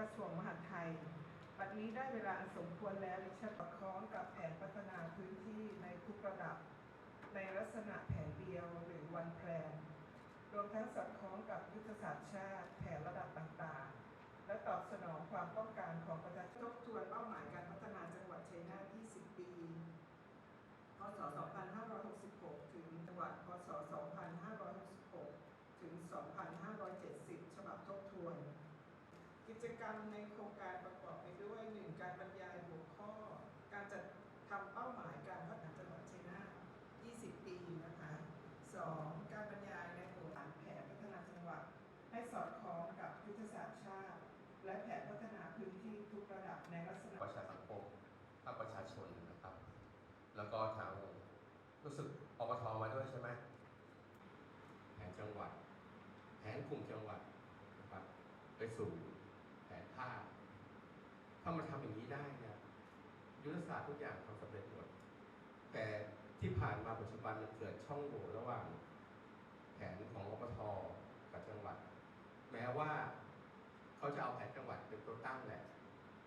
กระทรวงมหาดไทยบัดนี้ได้เวลาอันสมควรแล้วดิฉันประคล้องกับแผนพัฒนาพื้นที่ในทุกระดับ ในลักษณะแผนเดียวหรือวันแพลนรวมทั้งสอดคล้องกับยุทธศาสตร์ชาติ แผนระดับต่างๆ และตอบสนองความต้องการของประชาชนทบทวนเป้าหมายการพัฒนาจังหวัดชัยนาท 20 ปี พศ 2566 ถึงจังหวัด พศ 2566 ถึง 2570 ฉบับทบทวน กิ จกรรมในโครงการประกอบไปด้วย 1. การบรรยายหัวข้อ การจัดทำเป้าหมายการพัฒนาจังหวัดชัยนาท20 ปีนะคะ 2. การบรรยายในหัวข้อแผนพัฒนาจังหวัด ให้สอดคล้องกับยุทธศาสตร์ชาติ และแผนพัฒนาพื้นที่ทุกระดับในลักษณะประชาสังคมภาคประชาชนนะครับ แล้วก็ทางรู้สึกอบทมาด้วยใช่ไหมแผนจังหวัด แผนกลุ่มจังหวัดนะครับไปสู่ ถ้ามาทำอย่างนี้ได้เนี่ยยุทธศาสตร์ทุกอย่างทำสำเร็จหมด แต่ที่ผ่านมาปัจจุบันมันเกิดช่องโหว่ระหว่าง แผนของอบทกับจังหวัด แม้ว่าเขาจะเอาแผนจังหวัดเป็นตัวตั้งแหละ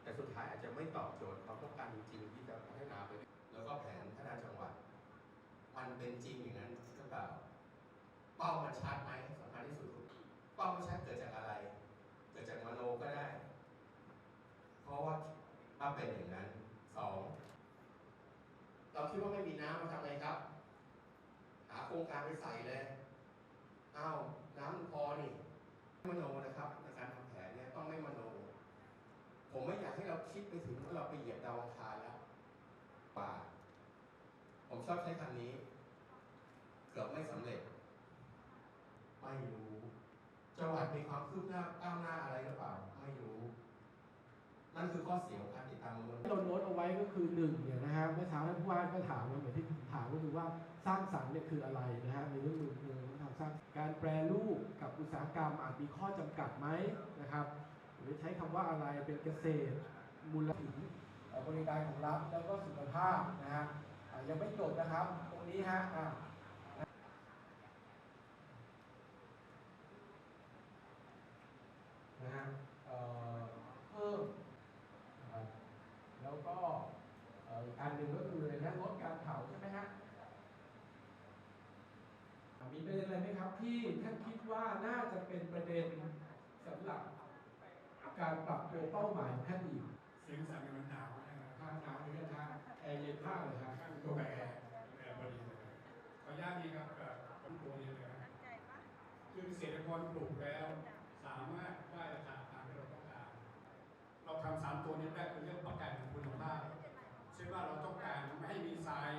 แต่สุดท้ายอาจจะไม่ตอบโจทย์ความต้องการจริงที่จะพัฒนาไป แล้วก็แผนพัฒนาจังหวัด มันเป็นจริงอย่างนั้นหรือเปล่า เป้ามันชัดไหมสำคัญที่สุด เป้ามันชัดเกิดจากอะไร เกิดจากมโนก็ได้ เพราะว่าถ้า เป็นอย่างนั้นสองเราคิดว่าไม่มีน้ำมาทำไงครับ หาโครงการไปใส่เลยอ้าวน้ำมันพอนี่มโนนะครับในการทำแผนเนี่ยต้องไม่มโน ผมไม่อยากให้เราคิดไปถึงว่าเราไปเหยียบดาวอังคารแล้วป่า ผมชอบใช้คำนี้ เกือบไม่สำเร็จ ไม่รู้จังหวัดมีความคืบหน้าก้าวหน้าอะไรหรือเปล่า นคือข้อเสียของการติดตามมันที่เราโน้ตเอาไว้ก็คือหนึ่งเนี่ยนะฮะเมื่อเช้าท่านผู้ว่าก็ถามมาเหมือนที่ถามก็คือว่าสร้างสรรค์เนี่ยคืออะไรนะฮะในเรื่องเมืองทำสร้างการแปรรูปกับอุตสาหกรรมอาจมีข้อจำกัดไหมนะครับหรือใช้คำว่าอะไรเป็นเกษตรมูลถึงบริการของรัฐแล้วก็สุขภาพนะฮะยังไม่จบนะครับ ตรงนี้ฮะเอ่อเพิ่มนะครับแล้วก็เอันหนึ่งก็คืออะไรนะลดการเผาใช่ไหมฮะมีประเด็นอะไรไหมครับที่ท่านคิดว่าน่าจะเป็นประเด็นสำหรับการปรับตัวเป้าหมายของท่านอีกเสียงสั่นมันหนาวนะครับทางน้ำหรือทาแอร์เย็นมากเลยครับข้าตัวแอร์แอร์พอดีเขออนุญาตนี้ครับเอ่อผมตัวนี้เลยนะคือเกษตรกรปลูกแล้ว สามารถได้ราคาตามที่เราต้องการเราทำสามตัวนี้ได้คือเรื่องาเราต้องการไม่ให้มีทราย